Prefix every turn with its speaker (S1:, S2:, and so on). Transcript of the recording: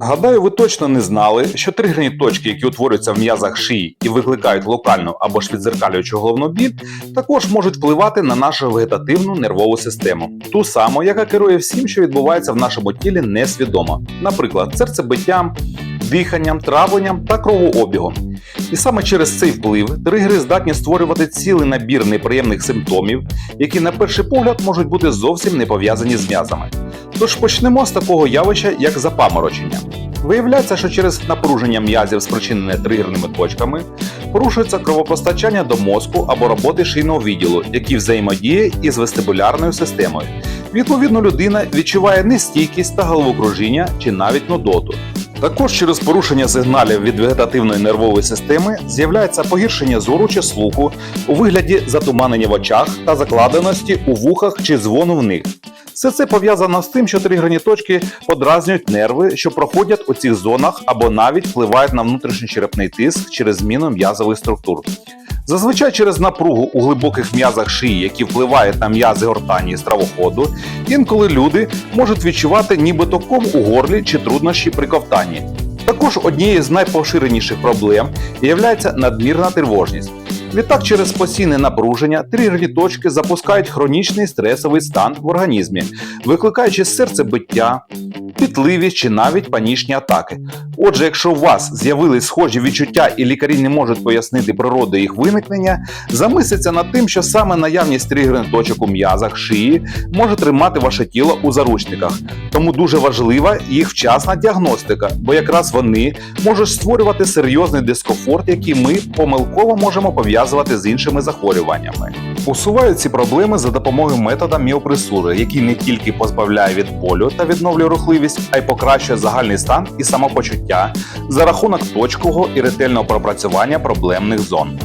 S1: Гадаю, ви точно не знали, що тригерні точки, які утворюються в м'язах шиї і викликають локальну або ж відзеркалюючу головну біль, також можуть впливати на нашу вегетативну нервову систему, ту саму, яка керує всім, що відбувається в нашому тілі несвідомо, наприклад, серцебиттям, диханням, травленням та кровообігом. І саме через цей вплив тригери здатні створювати цілий набір неприємних симптомів, які на перший погляд можуть бути зовсім не пов'язані з м'язами. Тож почнемо з такого явища, як запаморочення. Виявляється, що через напруження м'язів, спричинене тригерними точками, порушується кровопостачання до мозку або роботи шийного відділу, який взаємодіє із вестибулярною системою. Відповідно, людина відчуває нестійкість та головокружіння чи навіть нудоту. Також через порушення сигналів від вегетативної нервової системи з'являється погіршення зору чи слуху у вигляді затуманення в очах та закладеності у вухах чи дзвону в них. Все це пов'язано з тим, що тригерні точки подразнюють нерви, що проходять у цих зонах або навіть впливають на внутрішній черепний тиск через зміну м'язових структур. Зазвичай через напругу у глибоких м'язах шиї, які впливають на м'язи гортані і стравоходу, інколи люди можуть відчувати нібито ком у горлі чи труднощі при ковтанні. Також однією з найпоширеніших проблем є надмірна тривожність. Відтак, через постійне напруження тригерні точки запускають хронічний стресовий стан в організмі, викликаючи серцебиття, пітливість чи навіть панічні атаки. Отже, якщо у вас з'явились схожі відчуття і лікарі не можуть пояснити природу їх виникнення, замисліться над тим, що саме наявність тригерних точок у м'язах шиї може тримати ваше тіло у заручниках. Тому дуже важлива їх вчасна діагностика, бо якраз вони можуть створювати серйозний дискомфорт, який ми помилково можемо пов'язувати з іншими захворюваннями. Усувають ці проблеми за допомогою метода міопресури, який не тільки позбавляє від болю та відновлює рухливість, а й покращує загальний стан і самопочуття за рахунок точкового і ретельного пропрацювання проблемних зон.